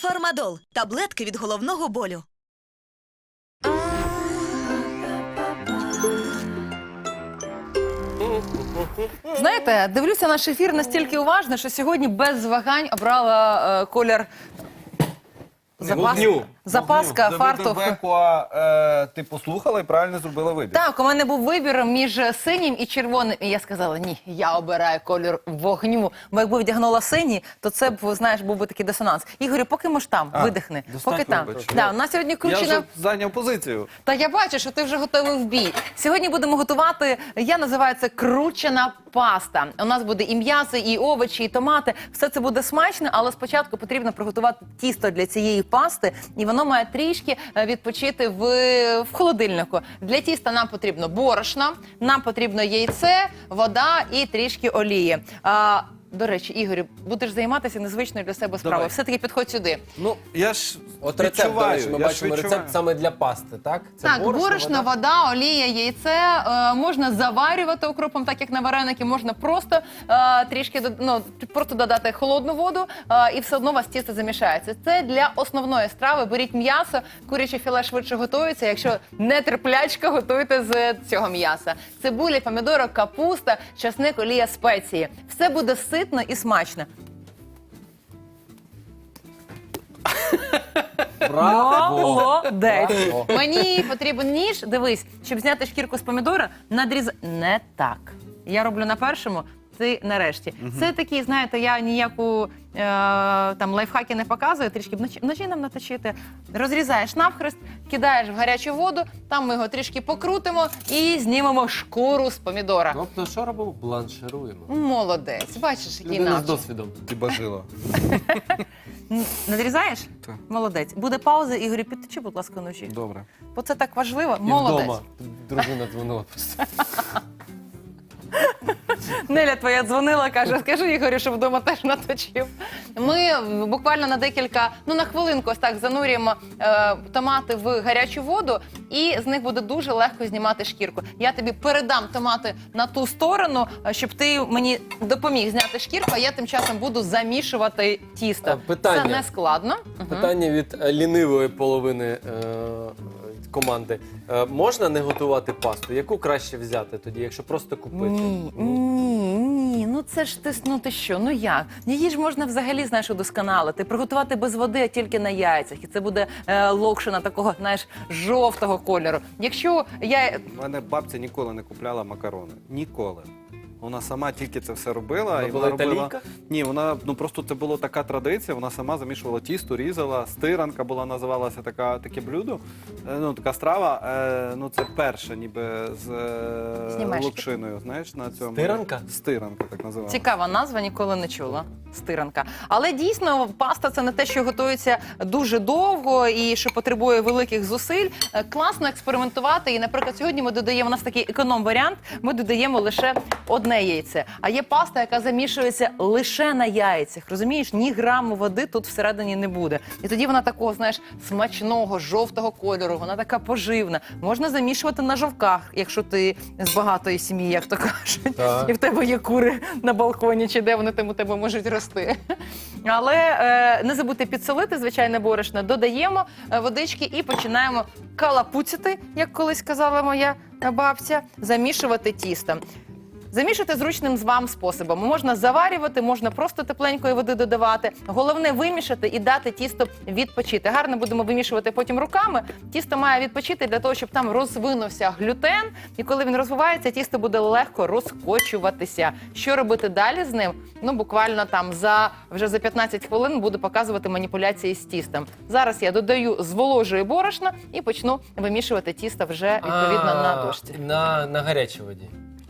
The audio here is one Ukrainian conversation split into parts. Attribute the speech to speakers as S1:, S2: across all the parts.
S1: Фармадол таблетки від головного болю.
S2: Знаєте, дивлюся наш ефір настільки уважно, що сьогодні без вагань обрала е, колір запас,
S3: Вогню.
S2: запаска,
S4: Давида
S2: фартух.
S4: Бекуа, е, ти послухала і правильно зробила вибір.
S2: Так, у мене був вибір між синім і червоним. І я сказала, ні, я обираю колір вогню. Бо якби вдягнула синій, то це б, знаєш, був би такий дисонанс. Ігорю, поки ми ж там,
S4: А,
S2: видихни.
S4: достатньо,
S2: Поки там.
S4: вибач.
S2: Да, у нас сьогодні
S4: Я
S2: кручена
S4: вже зайняв позицію.
S2: Та я бачу, що ти вже готовий в бій. Сьогодні будемо готувати. Я називаю це кручена паста. У нас буде і м'ясо, і овочі, і томати. Все це буде смачно, але спочатку потрібно приготувати тісто для цієї пасти, і воно має трішки е, відпочити в, в холодильнику. Для тіста нам потрібно борошно, нам потрібно яйце, вода і трішки олії. До речі, Ігорю, будеш займатися незвичною для себе справою.
S4: Давай.
S2: Все таки підходь сюди.
S4: Ну, я ж
S3: От рецепт, до
S4: відчуваю,
S3: речі, ми
S4: я ж
S3: бачимо
S4: відчуваю.
S3: рецепт саме для пасти, так? Це
S2: так, борошно,
S3: вода?
S2: вода, олія, яйце е, можна заварювати окропом, так як на вареники, можна просто е, трішки дод- ну, просто додати холодну воду, е, і все одно у вас тісто замішається. Це для основної страви. Беріть м'ясо, куряче філе швидше готується. Якщо не терплячка, готуйте з цього м'яса. Цибуля, помідори, капуста, часник, олія, спеції. Все буде ситно і смачно.
S3: Браво!
S2: Молодець.
S3: Браво.
S2: Мені потрібен ніж. Дивись, щоб зняти шкірку з помідора, надріз не так. Я роблю на першому. Ти нарешті. Це такі, знаєте, я ніяку е, там лайфхаки не показую, трішки вночі, вночі нам наточити. Розрізаєш навхрест, кидаєш в гарячу воду, там ми його трішки покрутимо і знімемо шкуру з помідора.
S3: Тобто, що робимо? Бланшируємо.
S2: Молодець, бачиш, який
S3: Людина з досвідом.
S4: Ти бажила.
S2: Н- Надрізаєш?
S4: Так.
S2: Молодець. Буде пауза, Ігорю, підточи, будь ласка, ночі.
S4: Добре.
S2: Бо це так важливо.
S3: І
S2: Молодець.
S3: вдома. Дружина дзвонила просто.
S2: Неля твоя дзвонила, каже, скажи Ігорю, щоб вдома теж наточив. Ми буквально на декілька, ну на хвилинку ось так занурюємо е, томати в гарячу воду, і з них буде дуже легко знімати шкірку. Я тобі передам томати на ту сторону, е, щоб ти мені допоміг зняти шкірку, а я тим часом буду замішувати тісто.
S3: Е, питання.
S2: Це не складно. Мгм.
S3: Питання від е, лінивої половини е, команди. Е, можна не готувати пасту? Яку краще взяти тоді, якщо просто купити?
S2: Ні,
S3: Ну,
S2: ні, ні. Ну це ж ти ну ти що? Ну як? Її ж можна взагалі знаєш удосконалити, приготувати без води, а тільки на яйцях, і це буде е, локшина такого, знаєш, жовтого кольору. Якщо я
S4: У мене бабця ніколи не купляла макарони. Ніколи. Вона сама тільки це все робила.
S3: Вона
S4: і
S3: була
S4: робила...
S3: італійка?
S4: Ні, вона ну просто це була така традиція. Вона сама замішувала тісто, різала. Стиранка була називалася така таке блюдо. Е, Ну така страва. Е, ну це перша, ніби з е, локшиною. Знаєш на цьому
S3: Стиранка?
S4: Стиранка, так називалася.
S2: Цікава назва, ніколи не чула. Стиранка. Але дійсно, паста це не те, що готується дуже довго і що потребує великих зусиль. Е, Класно експериментувати. І, наприклад, сьогодні ми додаємо у нас такий економ-варіант. Ми додаємо лише одне яйце. А є паста, яка замішується лише на яйцях. Розумієш, ні граму води тут всередині не буде. І тоді вона такого, знаєш, смачного, жовтого кольору. Вона така поживна. Можна замішувати на жовках, якщо ти з багатої сім'ї, як то кажуть
S3: Так.
S2: і в тебе є кури на балконі, чи де вони там у тебе можуть рости. Але е, не забудьте підсолити звичайне борошно, додаємо е, водички і починаємо калапуцяти, як колись казала моя бабця, замішувати тісто. Замішати зручним з вам способом. Можна заварювати, можна просто тепленької води додавати. Головне вимішати і дати тісто відпочити. Гарно будемо вимішувати потім руками. Тісто має відпочити для того, щоб там розвинувся глютен. І коли він розвивається, тісто буде легко розкочуватися. Що робити далі з ним? Ну буквально там за вже за 15 хвилин буду показувати маніпуляції з тістом. Зараз я додаю зволожую борошна і почну вимішувати тісто вже відповідно на дошці.
S3: На, на гарячій воді.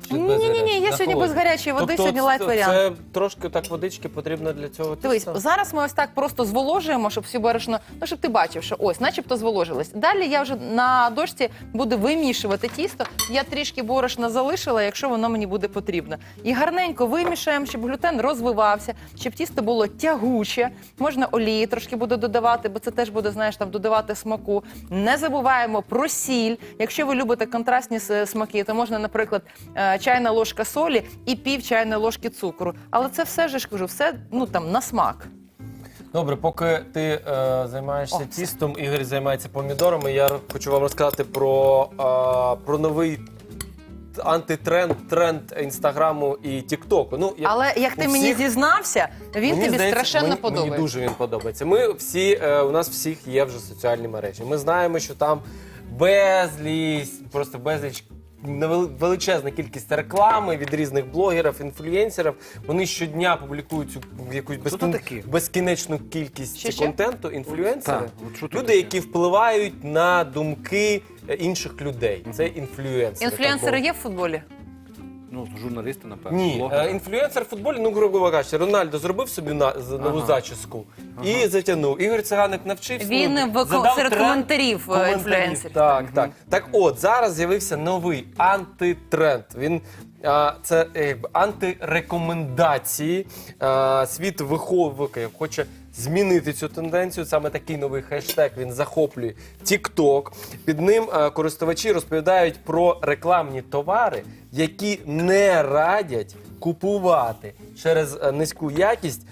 S3: Чи
S2: Ні,
S3: без
S2: ні, ні,
S3: гарячої?
S2: Я
S3: На
S2: сьогодні без гарячої води,
S3: Тобто
S2: сьогодні лайт
S3: це-
S2: варіант.
S3: Це трошки так водички потрібно для цього
S2: Дивись,
S3: тіста?
S2: зараз ми ось так просто зволожуємо, щоб всі борошно, ну щоб ти бачив, що ось, начебто зволожилось. Далі я вже на дошці буду вимішувати тісто. Я трішки борошна залишила, якщо воно мені буде потрібно. І гарненько вимішаємо, щоб глютен розвивався, щоб тісто було тягуче. Можна олії трошки буду додавати, бо це теж буде, знаєш, там додавати смаку. Не забуваємо про сіль. Якщо ви любите контрастні с- смаки, то можна, наприклад, е, чайна ложка солі і пів чайної ложки цукру. Але це все ж я ж кажу, все ну там на смак.
S3: Добре, поки ти е, займаєшся
S2: О,
S3: тістом, Ігор займається помідорами. Я хочу вам розказати про, е, про новий антитренд, тренд інстаграму і Тіктоку. Ну, я-
S2: Але як ти
S3: у
S2: мені
S3: всіх-
S2: зізнався, він
S3: Мені
S2: тобі
S3: здається,
S2: страшенно
S3: мені,
S2: подобається.
S3: Мені дуже він подобається. Ми всі, е, у нас всіх є вже соціальні мережі. Ми знаємо, що там безліч, просто безліч. Невели- Величезна кількість реклами від різних блогерів, інфлюєнсерів. Вони щодня публікують цю якусь безкін...
S4: такі?
S3: безкінечну кількість
S2: Що, що?
S3: контенту. Інфлюенсери,
S4: Так, от що тут
S3: люди,
S4: таке?
S3: які впливають на думки е, інших людей. Це інфлюенсери. так
S2: Інфлюенсери
S3: мовити.
S2: є в футболі?
S4: Ну, журналісти, напевно.
S3: Ні,
S4: блогери.
S3: е, інфлюенсер в футболі, ну грубо кажучи, Рональдо зробив собі на з- нову
S4: Ага.
S3: зачіску і затягнув. Ігор Циганик навчився.
S2: Він
S3: ну,
S2: в-
S3: задав
S2: серед
S3: тренд
S2: коментарів, е,
S3: коментарів.
S2: інфлюенсерів.
S3: Так, так. Так от зараз з'явився новий антитренд. Він а, це е, якби антирекомендації. А, світ виховує, хоче змінити цю тенденцію. Саме такий новий хештег він захоплює TikTok. Під ним е, користувачі розповідають про рекламні товари, які не радять купувати через е, низьку якість,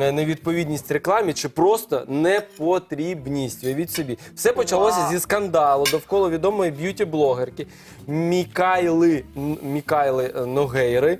S3: е, невідповідність рекламі чи просто непотрібність. Уявіть собі, все почалося зі скандалу довкола відомої б'юті-блогерки Мікайли Н- Мікайли е, Ногейри.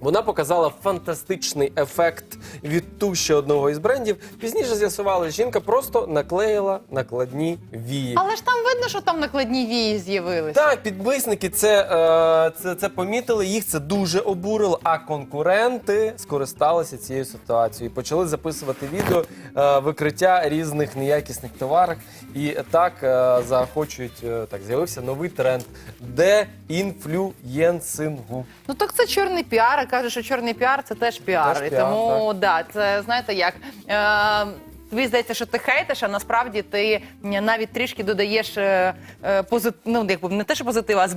S3: Вона показала фантастичний ефект від туші одного із брендів. Пізніше з'ясували, жінка просто наклеїла накладні вії.
S2: Але ж там видно, що там накладні вії з'явилися.
S3: Так, підписники це, е, це, це помітили, їх це дуже обурило, а конкуренти скористалися цією ситуацією. Почали записувати відео е, викриття різних неякісних товарів. І так е, заохочують, е, так, з'явився новий тренд деінфлюєнсингу.
S2: Ну так це чорний піар, і каже, що чорний піар це теж піар.
S3: Теж
S2: і
S3: піар,
S2: тому да, це знаєте як. Е, Тобі здається, що ти хейтиш, а насправді ти навіть трішки додаєш е, е, позит... ну, якби не те, що позитив, а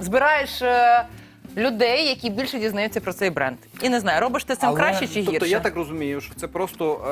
S2: збираєш е, людей, які більше дізнаються про цей бренд. І не знаю, робиш ти цим
S3: Але-
S2: краще чи гірше.
S4: Тобто я так розумію, що це просто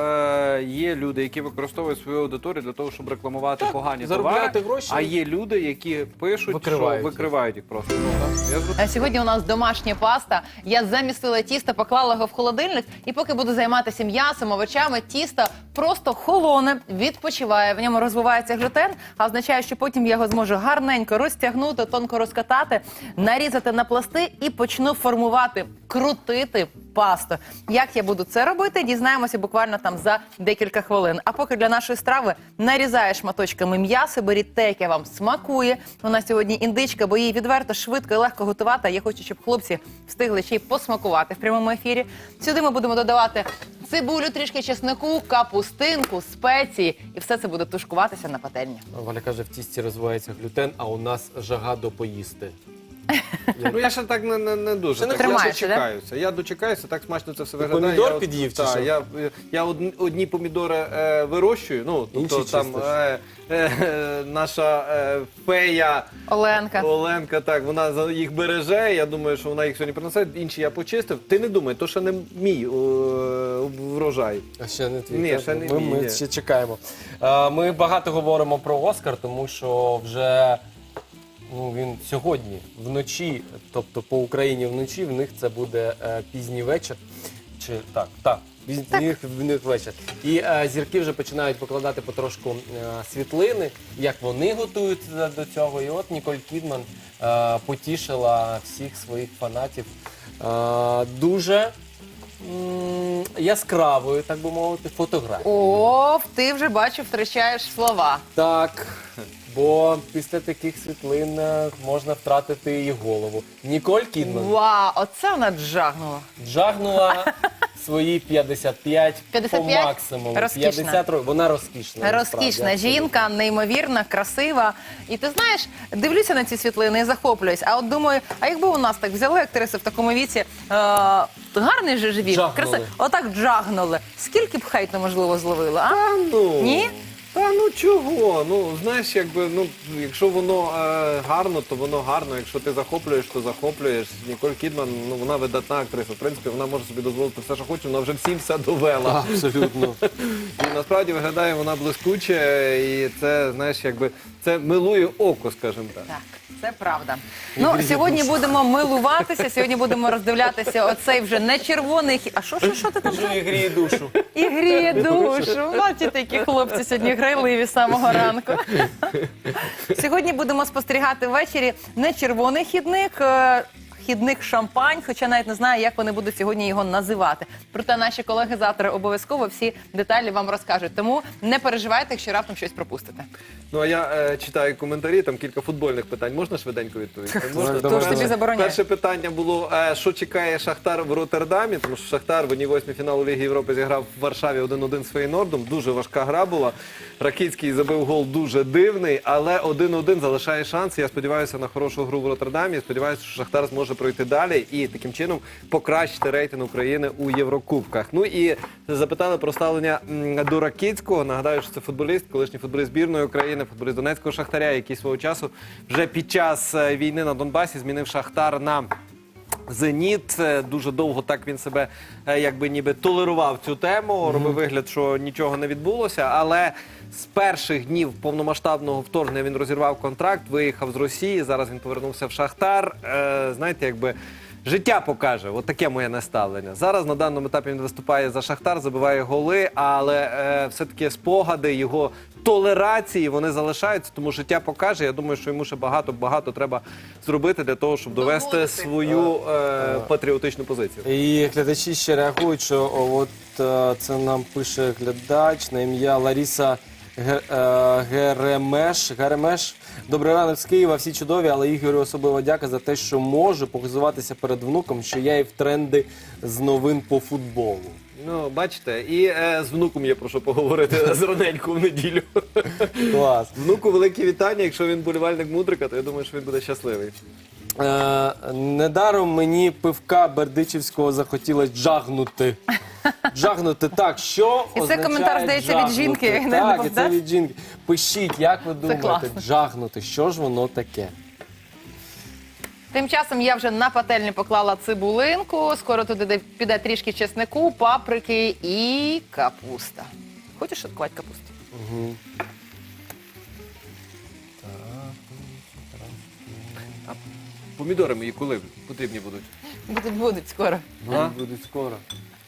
S4: е, є люди, які використовують свою аудиторію для того, щоб рекламувати
S3: Так,
S4: погані
S3: заробляти
S4: товари,
S3: гроші.
S4: а є люди, які пишуть,
S3: Викривають
S4: що
S3: їх.
S4: викривають їх просто. Ну, так. Я зрозумів.
S2: А Сьогодні у нас домашня паста. Я замістила тісто, поклала його в холодильник, і поки буду займатися м'ясом, овочами, тісто просто холоне, відпочиває. В ньому розвивається глютен, а означає, що потім я його зможу гарненько розтягнути, тонко розкатати, нарізати на пласти і почну формувати, крутити пасту. Як я буду це робити, дізнаємося буквально там за декілька хвилин. А поки для нашої страви нарізаєш шматочками м'ясо, беріть те, яке вам смакує. Нас сьогодні індичка, бо її відверто, швидко і легко готувати. Я хочу, щоб хлопці встигли ще й посмакувати в прямому ефірі. Сюди ми будемо додавати цибулю, трішки чеснику, капустинку, спеції, і все це буде тушкуватися на пательні.
S3: Валя каже, в тісті розвивається глютен, а у нас жага до поїсти.
S4: Ну я ще так не, не, не дуже.
S3: Ще не
S4: так, я
S2: тримаєшся,
S4: дочекаюся. Я дочекаюся, так смачно це все виглядає.
S3: помідор
S4: я, от-
S3: під'їв чи
S4: та,
S3: що?
S4: Я, я одні, одні помідори е, вирощую. Ну, тобто
S3: Інші
S4: там
S3: чистиш.
S4: е, е, наша е, фея
S2: Оленка.
S4: Оленка, так, вона за- їх береже. Я думаю, що вона їх сьогодні принесе. Інші я почистив. Ти не думай, то ще не мій е, врожай.
S3: А ще не твій.
S4: Ні,
S3: так?
S4: ще не
S3: ми,
S4: мій,
S3: ми
S4: ні.
S3: ще чекаємо. Е, Ми багато говоримо про Оскар, тому що вже ну, він сьогодні вночі, тобто по Україні вночі, в них це буде е, пізній вечір. Чи так, так. Пізній в них вечір. І е, зірки вже починають покладати потрошку е, світлини, як вони готуються до цього. І от Ніколь Кідман е, потішила всіх своїх фанатів е, дуже м, яскравою, так би мовити, фотографією.
S2: О, ти вже бачу, втрачаєш слова.
S3: Так, бо після таких світлин е, можна втратити і голову. Ніколь Кідман
S2: Вау, оце вона джагнула.
S3: джагнула свої 55,
S2: 55?
S3: по максимуму.
S2: Розкішна.
S3: 50 років. Вона розкішна. насправді,
S2: Розкішна
S3: абсолютно.
S2: жінка, неймовірна, красива. І ти знаєш, дивлюся на ці світлини і захоплююсь. А от думаю, а якби у нас так взяли актриси в такому віці, е, гарний же живіт,
S3: Джагнули.
S2: отак джагнули. Скільки б хейту, можливо, зловили, а?
S3: Ну,
S2: Ні?
S4: Та ну чого? Ну знаєш, якби ну якщо воно е, гарно, то воно гарно. Якщо ти захоплюєш, то захоплюєш. Ніколь Кідман, ну вона видатна актриса. В принципі, вона може собі дозволити все, що хоче, вона вже всім все довела.
S3: Абсолютно.
S4: І насправді виглядає вона блискуче, і це знаєш, якби це милує око, скажімо так.
S2: Так, це правда. Ну, сьогодні будемо милуватися, сьогодні будемо роздивлятися оцей вже не червоний. хі- А що, що, що ти там?
S3: Дуже гріє душу.
S2: І гріє душу. Бачите, які хлопці сьогодні грайливі з самого ранку. Сьогодні будемо спостерігати ввечері не червоний хідник. е, Хідник шампань, хоча навіть не знаю, як вони будуть сьогодні його називати. Проте наші колеги завтра обов'язково всі деталі вам розкажуть. Тому не переживайте, якщо раптом щось пропустите.
S4: Ну а я е, читаю коментарі, там кілька футбольних питань. Можна швиденько відповісти? Можна?
S3: Хто ж
S2: тобі
S4: Перше-
S2: забороняє?
S4: Перше питання було: е, що чекає Шахтар в Роттердамі, тому що Шахтар в одній восьмій фіналу Ліги Європи зіграв в Варшаві 1-1 з Фейнордом. Дуже важка гра була. Ракицький забив гол дуже дивний, але 1-1 залишає шанс. Я сподіваюся на хорошу гру в Роттердамі. Сподіваюся, що Шахтар зможе пройти далі і таким чином покращити рейтинг України у Єврокубках. Ну і запитали про ставлення до Ракицького. Нагадаю, що це футболіст, колишній футболіст збірної України, футболіст Донецького Шахтаря, який свого часу вже під час е, війни на Донбасі змінив Шахтар на. Зеніт Е, дуже довго так він себе е, якби ніби толерував цю тему, робив вигляд, що нічого не відбулося. Але з перших днів повномасштабного вторгнення він розірвав контракт, виїхав з Росії. Зараз він повернувся в Шахтар. Е, знаєте, якби. Життя покаже, от таке моє наставлення. Зараз на даному етапі він виступає за Шахтар, забиває голи, але е, все-таки спогади його толерації вони залишаються, тому життя покаже. Я думаю, що йому ще багато багато треба зробити для того, щоб довести
S2: Доводити.
S4: свою е, патріотичну позицію.
S3: І глядачі ще реагують, що от е, це нам пише глядач на ім'я Ларіса Ге- е, Геремеш. Геремеш. Добрий ранок з Києва, всі чудові, але Ігорю особливо дяка за те, що можу похизуватися перед внуком, що я і в тренди з новин по футболу.
S4: Ну, бачите, і е, з внуком є про що поговорити зраненько в неділю.
S3: Клас.
S4: Внуку велике вітання. Якщо він болівальник мудрика, то я думаю, що він буде щасливий.
S3: Е, недаром мені пивка Бердичівського захотілось джагнути. Джагнути так, що
S2: І це
S3: означає
S2: коментар, здається, від
S3: джагнути?
S2: жінки, не
S3: Так, і це від жінки. Пишіть, як ви думаєте,
S2: класно.
S3: джагнути, що ж воно таке?
S2: Тим часом я вже на пательню поклала цибулинку. Скоро туди піде трішки чеснику, паприки і капуста. Хочеш шаткувати капусту?
S4: Помідори мої коли потрібні будуть?
S2: Будуть, будуть скоро.
S3: А? Будуть скоро.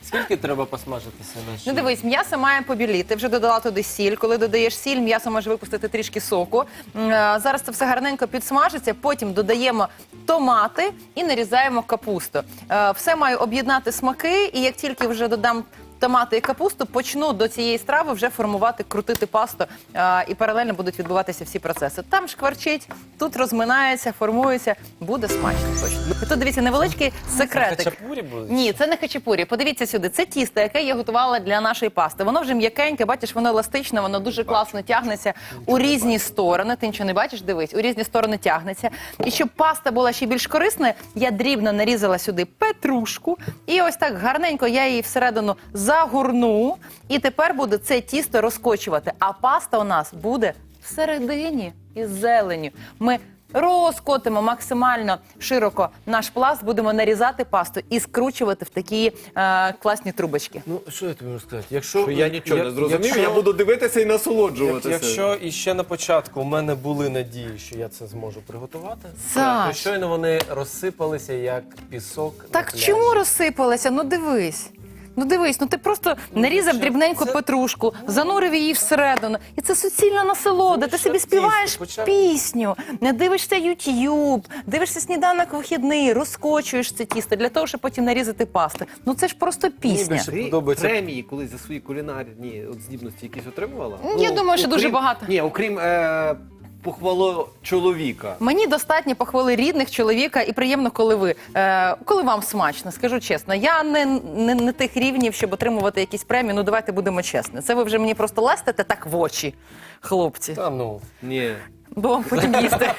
S3: Скільки треба посмажитися на
S2: Ну дивись, м'ясо має побіліти. Вже додала туди сіль. Коли додаєш сіль, м'ясо може випустити трішки соку. Е, Зараз це все гарненько підсмажиться. Потім додаємо томати і нарізаємо капусту. Е, Все маю об'єднати смаки, і як тільки вже додам. Томати і капусту почну до цієї страви вже формувати, крутити пасту, е, і паралельно будуть відбуватися всі процеси. Там шкварчить, тут розминається, формується, буде смачно точно. І тут дивіться невеличкий секретик.
S3: Хачапурі будуть?
S2: Ні, це не хачапурі. Подивіться сюди. Це тісто, яке я готувала для нашої пасти. Воно вже м'якеньке, бачиш, воно еластичне, воно дуже класно тягнеться у різні сторони. Ти нічого не бачиш? Дивись, у різні сторони тягнеться. І щоб паста була ще більш корисною, я дрібно нарізала сюди петрушку. І ось так гарненько я її всередину загорну. І тепер буду це тісто розкочувати. А паста у нас буде всередині із зеленю. Ми Розкотимо максимально широко наш пласт, будемо нарізати пасту і скручувати в такі е, класні трубочки.
S3: Ну, що я тобі можу сказати? Якщо,
S4: Що я нічого не зрозумів,
S3: якщо-
S4: я буду дивитися і
S3: як-
S4: насолоджуватися.
S3: Якщо іще на початку у мене були надії, що я це зможу приготувати,
S2: Саш.
S3: то щойно вони розсипалися як пісок. на
S2: Так
S3: пляжі.
S2: чому розсипалася? Ну дивись. Ну дивись, ну ти просто нарізав
S3: це-
S2: дрібненьку
S3: це-
S2: петрушку, занурив її всередину. І це суцільна насолода.
S3: Ну,
S2: Ти собі співаєш
S3: почав-
S2: пісню, не дивишся YouTube, дивишся сніданок вихідний, розкочуєш це тісто для того, щоб потім нарізати пасти. Ну це ж просто пісня.
S3: більше
S4: Ти
S3: подобається.
S4: премії колись за свої кулінарні от здібності якісь отримувала?
S2: Ну, я думаю, що дуже багато.
S4: Ні, окрім е, похвало чоловіка.
S2: Мені достатньо похвали рідних чоловіка, і приємно, коли ви е, коли вам смачно, скажу чесно. Я не, не, не тих рівнів, щоб отримувати якісь премії. Ну давайте будемо чесні. Це ви вже мені просто ластите так в очі, хлопці.
S3: Та ну.
S4: Ні.
S2: Бо вам потім їсти.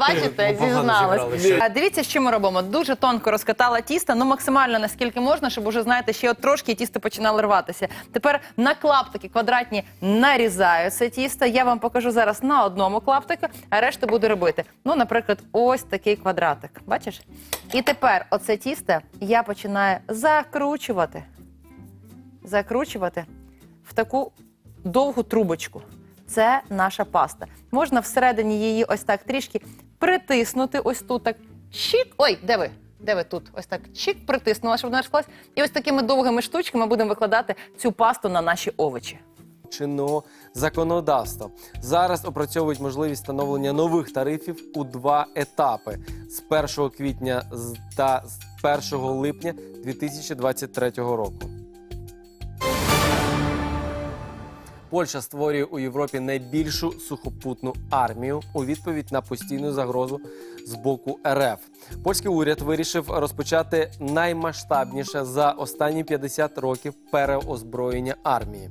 S2: Бачите, зізналась. А, Дивіться, що ми робимо. Дуже тонко розкатала тісто, ну максимально наскільки можна, щоб уже знаєте, ще от трошки і тісто починало рватися. Тепер на клаптики квадратні нарізаю це тісто. Я вам покажу зараз на одному клаптику, а решту буду робити. Ну, наприклад, ось такий квадратик. Бачиш? І тепер оце тісто я починаю закручувати. Закручувати в таку довгу трубочку. Це наша паста. Можна всередині її ось так трішки притиснути, ось тут так чик. Ой, де ви? Де ви тут? Ось так чик притиснула, щоб вона склалась. І ось такими довгими штучками будемо викладати цю пасту на наші овочі.
S3: чинного законодавства. Зараз опрацьовують можливість встановлення нових тарифів у два етапи з 1 квітня та з 1 липня 2023 року. Польща створює у Європі найбільшу сухопутну армію у відповідь на постійну загрозу з боку РФ. Польський уряд вирішив розпочати наймасштабніше за останні 50 років переозброєння армії.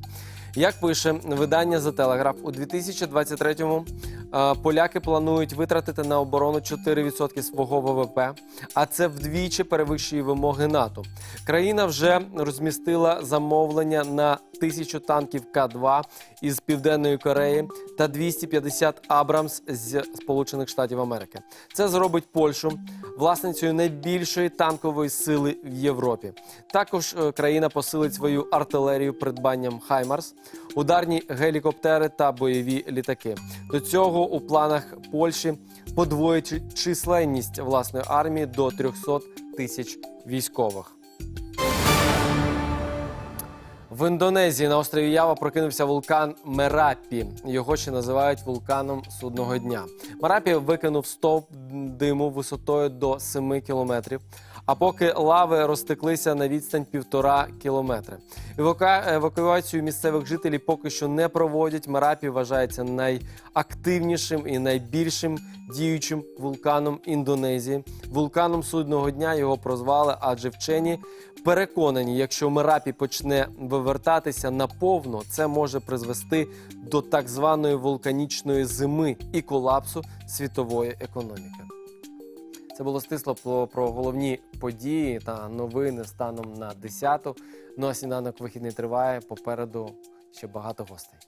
S3: Як пише видання за телеграф у 2023-му е, поляки планують витратити на оборону 4% свого ВВП, а це вдвічі перевищує вимоги НАТО. Країна вже розмістила замовлення на тисячу танків К-2 із Південної Кореї та 250 Абрамс з Сполучених Штатів Америки. Це зробить Польщу власницею найбільшої танкової сили в Європі. Також е, країна посилить свою артилерію придбанням Хаймарс, ударні гелікоптери та бойові літаки. До цього у планах Польщі подвоїть численність власної армії до 300 тисяч військових. В Індонезії на острові Ява прокинувся вулкан Мерапі. Його ще називають вулканом судного дня. Мерапі викинув стовп диму висотою до 7 кілометрів. А поки лави розтеклися на відстань півтора кілометри. Евака... Евакуацію місцевих жителів поки що не проводять. Мерапі вважається найактивнішим і найбільшим діючим вулканом Індонезії. Вулканом судного дня його прозвали, адже вчені переконані, якщо Мерапі почне вивертатися наповно, це може призвести до так званої вулканічної зими і колапсу світової економіки. Це було стисло про, про головні події та новини станом на 10-ту. Ну а сніданок вихідний триває. Попереду ще багато гостей.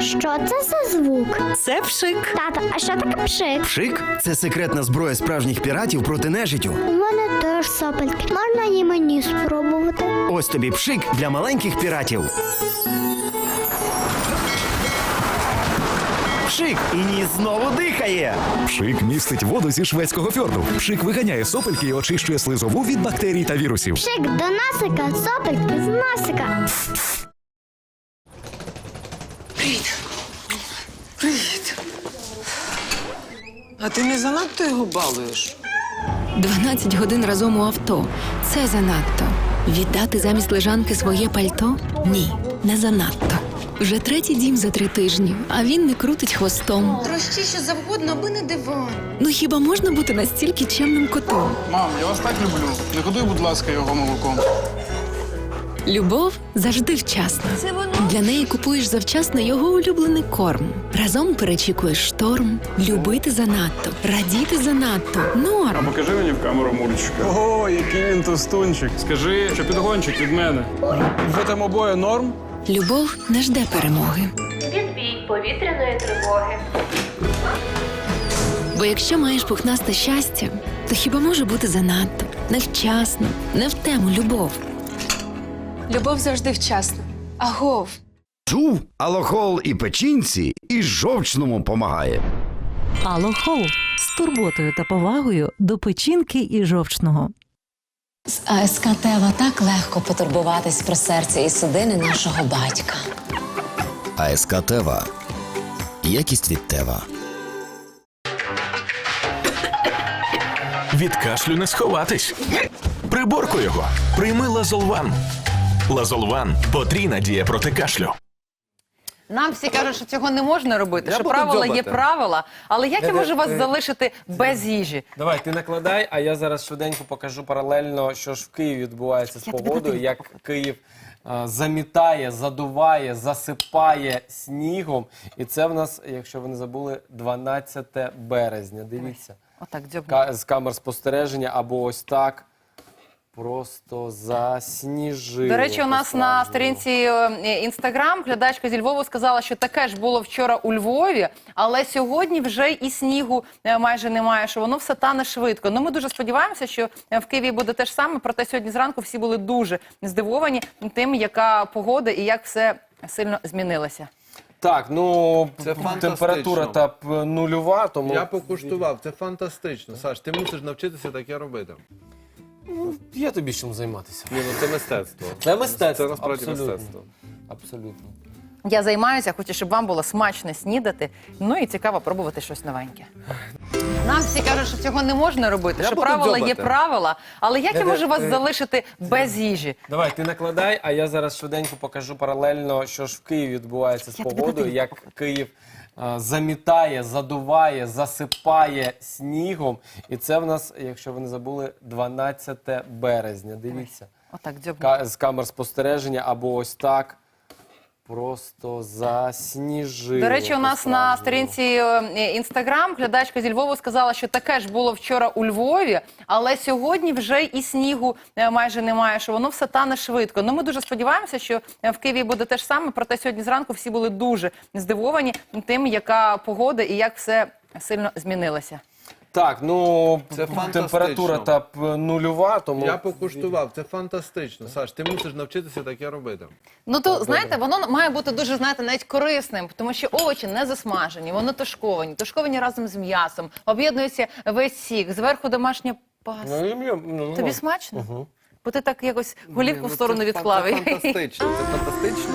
S5: Що це за звук?
S1: Це пшик.
S5: Тато, а що таке пшик?
S6: Пшик це секретна зброя справжніх піратів проти нежиттю.
S5: У мене теж сопельки. Можна і мені спробувати?
S6: Ось тобі пшик для маленьких піратів. Пшик і ніс знову дихає.
S7: Пшик містить воду зі шведського фьорду. Пшик виганяє сопельки і очищує слизову від бактерій та вірусів.
S5: Пшик до насика, сопельки з насика.
S8: Привіт. А ти не занадто його балуєш?
S9: 12 годин разом у авто. Це занадто. Віддати замість лежанки своє пальто? Ні, не занадто. Вже третій дім за три тижні, а він не крутить хвостом.
S10: Трощи що завгодно, аби не диван.
S9: Ну хіба можна бути настільки чемним котом?
S11: Мам, я вас так люблю. Не годуй, будь ласка, його молоком.
S9: Любов завжди вчасна.
S10: Це воно.
S9: Для неї купуєш завчасно його улюблений корм. Разом перечікуєш шторм, любити занадто, радіти занадто. Норм.
S11: Покажи мені в камеру мульчика. Ого, який він тостунчик. Скажи, що підгончик від мене. Ви там обоє норм?
S9: Любов не жде перемоги.
S12: Відбій повітряної тривоги.
S9: Бо якщо маєш пухнасте щастя, то хіба може бути занадто, невчасно, не в тему любов.
S10: Любов завжди вчасна. Агов.
S6: Чув, алохол і печінці, і жовчному помагає.
S13: Алохол з турботою та повагою до печінки і жовчного.
S14: З АСК Тева так легко потурбуватись про серце і судини нашого батька.
S6: АСК Тева. Якість від Тева.
S7: Від кашлю не сховатись. Приборку його. Прийми Лазолван. Лазолван потрійна дія проти кашлю.
S2: Нам всі кажуть, що цього не можна робити,
S3: Я
S2: що
S3: буду
S2: правила є
S3: дзьобати.
S2: правила. Але як я можу вас
S3: е,
S2: залишити без їжі?
S3: Давай, ти накладай, а я зараз швиденько покажу паралельно, що ж в Києві відбувається з
S2: Я
S3: погодою, як Київ е, замітає, задуває, засипає снігом. І це в нас, якщо ви не забули, 12 березня. Дивіться.
S2: Отак, дзьобну.
S3: Ка- з камер спостереження або ось так. Просто засніжило.
S2: До речі, у нас на сторінці е, інстаграм глядачка зі Львову сказала, що таке ж було вчора у Львові, але сьогодні вже і снігу е, майже немає. Що воно все тане швидко. Ну ми дуже сподіваємося, що е, в Києві буде те ж саме. Проте сьогодні зранку всі були дуже здивовані тим, яка погода і як все сильно змінилося.
S3: Так, ну
S4: Це
S3: температура та нульова, тому
S4: Я покуштував, це фантастично. Саш, ти мусиш навчитися таке робити.
S3: Є тобі чим займатися.
S4: Ні, ну це мистецтво.
S3: Це мистецтво.
S4: Це насправді
S3: абсолютно.
S4: мистецтво.
S3: Абсолютно.
S2: Я займаюся, хочу, щоб вам було смачно снідати. Ну і цікаво пробувати щось новеньке. Нам всі кажуть, що цього не можна робити.
S4: Я
S2: що
S4: буду
S2: правила є
S4: дзьобати.
S2: правила. Але як я
S3: Де-де,
S2: можу вас
S3: е,
S2: залишити без їжі?
S3: Давай, ти накладай, а я зараз швиденько покажу паралельно, що ж в Києві відбувається з
S2: Я тобі
S3: погодою, як Київ е, замітає, задуває, засипає снігом. І це в нас, якщо ви не забули, 12 березня. Дивіться.
S2: Отак, дзьобну.
S3: Ка- з камер спостереження або ось так. Просто засніжило.
S2: До речі, у нас на сторінці е, інстаграм глядачка зі Львову сказала, що таке ж було вчора у Львові, але сьогодні вже і снігу е, майже немає. Що воно все тане швидко. Ну ми дуже сподіваємося, що е, в Києві буде те ж саме. Проте сьогодні зранку всі були дуже здивовані тим, яка погода і як все сильно змінилося.
S3: Так, ну
S4: Це фантастично.
S3: температура та п- нульова, тому
S4: Я покуштував, це фантастично. Саш, ти мусиш навчитися таке робити.
S2: Ну то знаєте, воно має бути дуже знаєте навіть корисним, тому що овочі не засмажені, вони тушковані, тушковані разом з м'ясом, об'єднується весь сік, зверху домашня паста.
S3: Ну, і мені, ну,
S2: Тобі
S3: ну.
S2: смачно? Бо ти так якось голівку
S4: Ні,
S2: в
S4: ну,
S2: сторону
S4: це
S2: відклав.
S4: Це фантастично. Це фантастично.